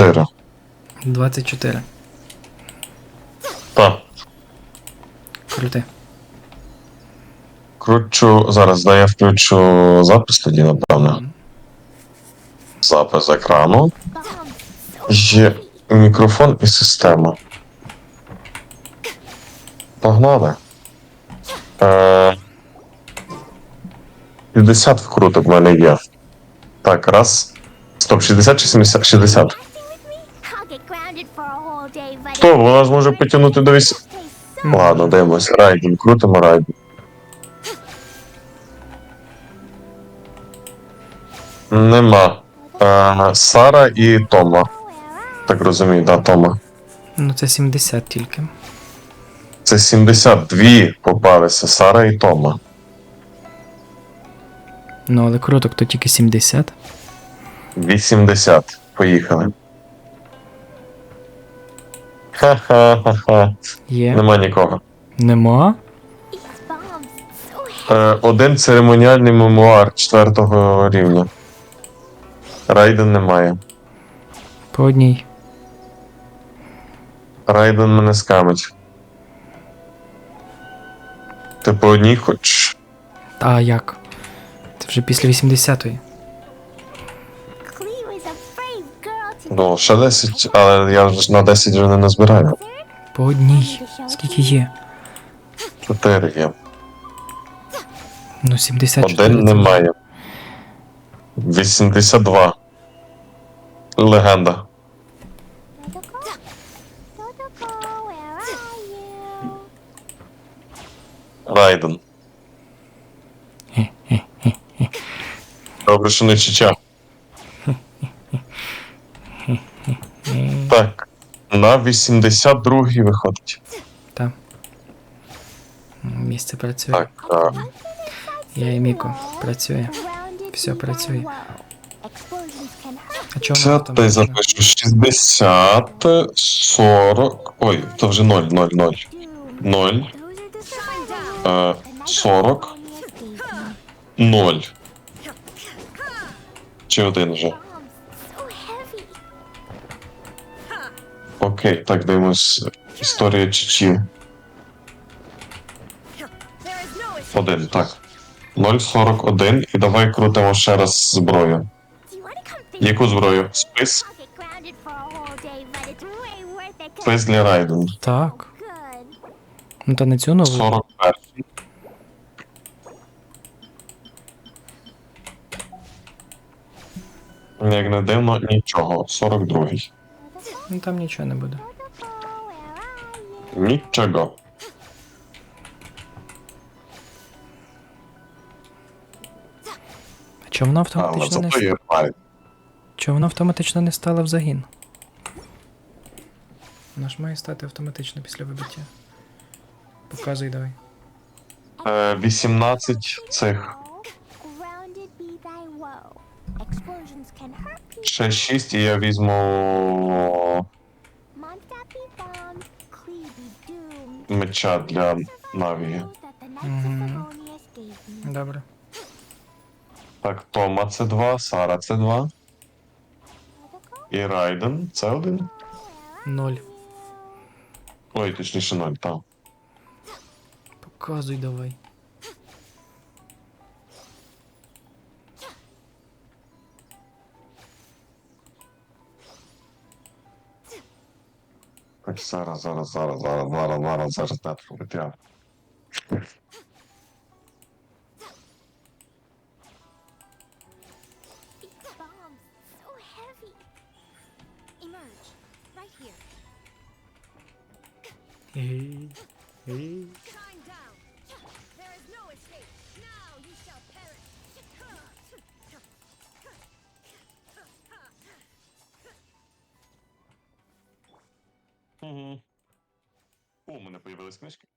24. 24. Так. Крути. Кручу. Зараз дай я включу запис тоді, напевно. Запис екрану. Є мікрофон і система. Погнали. Е, 50 вкруток в мене є. Так, раз. Стоп, 60 чи 70? 60. Стоп, вона ж може потягнути до 8. Ладно, дивимось. Райден, крутимо райден. Нема. Е, Сара і Тома. Так розумію, да, Тома. Ну це 70 тільки. Це 72 попалися, Сара і Тома. Ну, але круток то тільки 70. 80. Поїхали. Ха-ха-ха-ха. Є. Нема нікого. Нема? Е, один церемоніальний мемуар четвертого рівня. Райден немає. По одній. Райден мене скамить. Ти по одній хочеш? А як? Це вже після 80-ї. Ну, ще 10, але я ж на 10 вже не назбираю. По одній. Скільки є? 4 є. Ну, 74. Один немає. 82. Легенда. Райден. Добре, що не чича. Так. На 82 виходить. Та. М, Місце працює. Так, так. Я і Міко. Працює. Все працює. А чому Це ти запишу 60, 40. Ой, то вже 0, 0, 0. 0, Those are the е, 40, 0. Чи один вже? Окей, так дивимось. Історія Чичі. Один, так. 0,41 і давай крутимо ще раз зброю. Яку зброю? Спис? Спис для Райден. Так. Ну та не цю нову. 41. Як не дивно, нічого. 42. Ну там нічого не буде. Нічого. А чому вона Але автоматично не зато є. Чому вона автоматично не стала в загін? Вона ж має стати автоматично після вибиття. Показуй давай. Е, 18 цих. Ще 6 і я візьму меча для Навії. Me. Добре. Так, Тома це 2, Сара це 2. І Райден це 1. Ноль. Ой, точніше 0, так. Показуй давай. Зараз, зараз, зараз, зараз, зараз, зараз, зараз, не пролетя. These bombs Угу. О, у мене появились книжки.